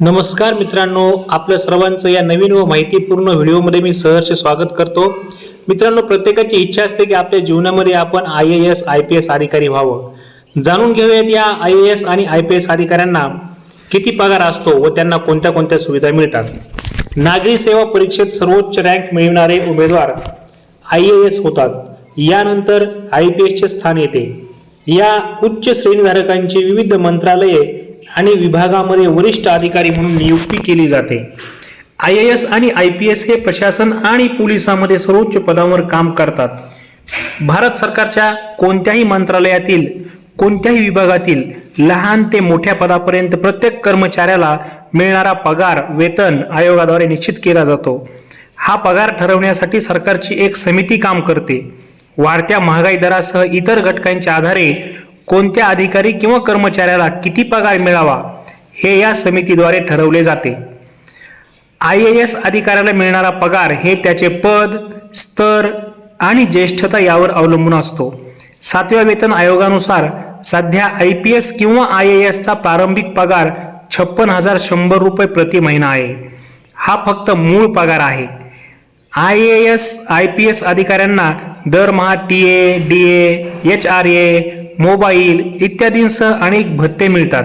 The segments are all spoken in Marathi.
नमस्कार मित्रांनो आपल्या सर्वांचं या नवीन व माहितीपूर्ण व्हिडिओमध्ये मी सहर्ष स्वागत करतो. मित्रांनो प्रत्येकाची इच्छा असते की आपल्या जीवनामध्ये आपण I A S I P S अधिकारी व्हावं. जाणून घेऊयात या आय ए एस आणि आय पी एस अधिकाऱ्यांना किती पगार असतो व त्यांना कोणत्या कोणत्या सुविधा मिळतात. नागरी सेवा परीक्षेत सर्वोच्च रँक मिळवणारे उमेदवार आय ए एस होतात. यानंतर आय पी एसचे स्थान येते. या उच्च श्रेणीधारकांची विविध मंत्रालये आणि विभागामध्ये वरिष्ठ अधिकारी म्हणून नियुक्ती केली जाते. आय ए एस आणि आय पी एस हे प्रशासन आणि पोलिसामध्ये सर्वोच्च पदावर काम करतात. भारत सरकारच्या कोणत्याही मंत्रालयातील कोणत्याही विभागातील लहान ते मोठ्या पदापर्यंत प्रत्येक कर्मचाऱ्याला मिळणारा पगार वेतन आयोगाद्वारे निश्चित केला जातो. हा पगार ठरवण्यासाठी सरकारची एक समिती काम करते. वाढत्या महागाई दरासह इतर घटकांच्या आधारे कोणत्या अधिकारी किंवा कर्मचाऱ्याला किती पगार मिळावा हे या समितीद्वारे ठरवले जाते. आय ए एस अधिकाऱ्याला मिळणारा पगार हे त्याचे पद स्तर आणि ज्येष्ठता यावर अवलंबून असतो. सातव्या वेतन आयोगानुसार सध्या आय पी एस किंवा आय ए एसचा प्रारंभिक पगार छप्पन हजार शंभर रुपये प्रति महिना आहे. हा फक्त मूळ पगार आहे. I A S I P S अधिकाऱ्यांना दरमहा T A D A H R A mobile इत्यादींसह अनेक भत्ते मिळतात.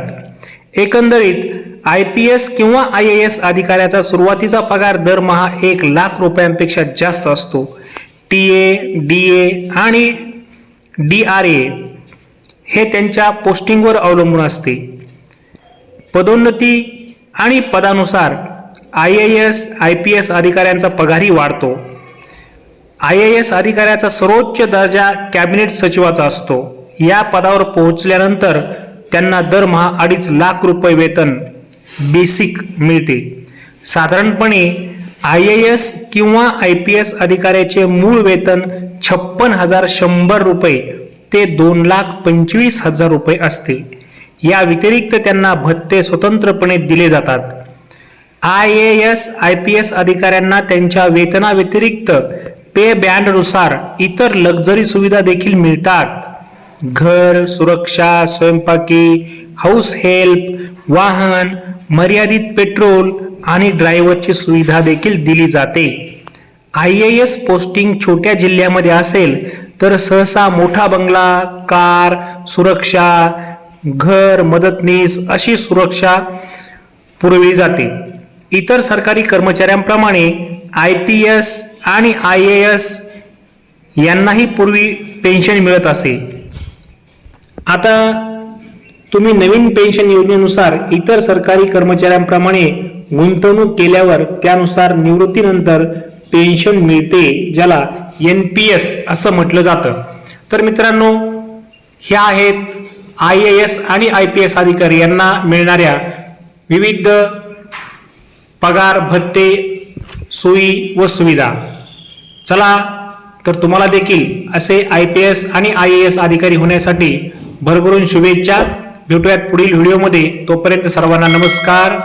एकंदरीत आय पी एस किंवा आय ए एस अधिकाऱ्याचा सुरुवातीचा पगार दरमहा एक लाख रुपयांपेक्षा जास्त असतो. टी ए डी ए आणि डी आर ए हे त्यांच्या पोस्टिंगवर अवलंबून असते. पदोन्नती आणि पदानुसार I A S I P S अधिकाऱ्यांचा पगारही वाढतो. आय ए एस अधिकाऱ्याचा सर्वोच्च दर्जा कॅबिनेट सचिवाचा असतो. या पदावर पोहोचल्यानंतर त्यांना दरमहा अडीच लाख रुपये वेतन बेसिक मिळते साधारणपणे आय ए एस किंवा आय पी एस अधिकाऱ्याचे मूळ वेतन छप्पन हजार शंभर रुपये ते दोन लाख पंचवीस हजार रुपये असते. या व्यतिरिक्त त्यांना भत्ते स्वतंत्रपणे दिले जातात. I A S I P S अधिकाऱ्यांना त्यांच्या वेतनाव्यतिरिक्त पे बँडनुसार इतर लक्झरी सुविधा देखील मिळतात. घर सुरक्षा स्वयंपाकी हाऊस हेल्प वाहन मर्यादित पेट्रोल आणि ड्रायव्हरची सुविधा देखील दिली जाते. आय ए एस पोस्टिंग छोट्या जिल्ह्यामध्ये असेल तर सहसा मोठा बंगला कार सुरक्षा घर मदतनीस अशी सुरक्षा पुरविली जाते. इतर सरकारी कर्मचाऱ्यांप्रमाणे आय पी एस आणि आय ए एस यांनाही पूर्वी पेन्शन मिळत असे. आता तुम्ही नवीन पेन्शन योजनेनुसार इतर सरकारी कर्मचाऱ्यांप्रमाणे गुंतवणूक केल्यावर त्यानुसार निवृत्तीनंतर पेन्शन मिळते ज्याला एन पी एस असं म्हटलं जातं. तर मित्रांनो ह्या आहेत आय ए एस आणि आय पी एस अधिकारी यांना मिळणाऱ्या विविध पगार भत्ते सोयी व सुविधा. चला तर तुम्हाला देखील असे आय पी एस आणि आय ए एस अधिकारी होण्यासाठी भरभरून शुभेच्छा. भेटूयात पुढील व्हिडिओमध्ये. तोपर्यंत सर्वांना नमस्कार.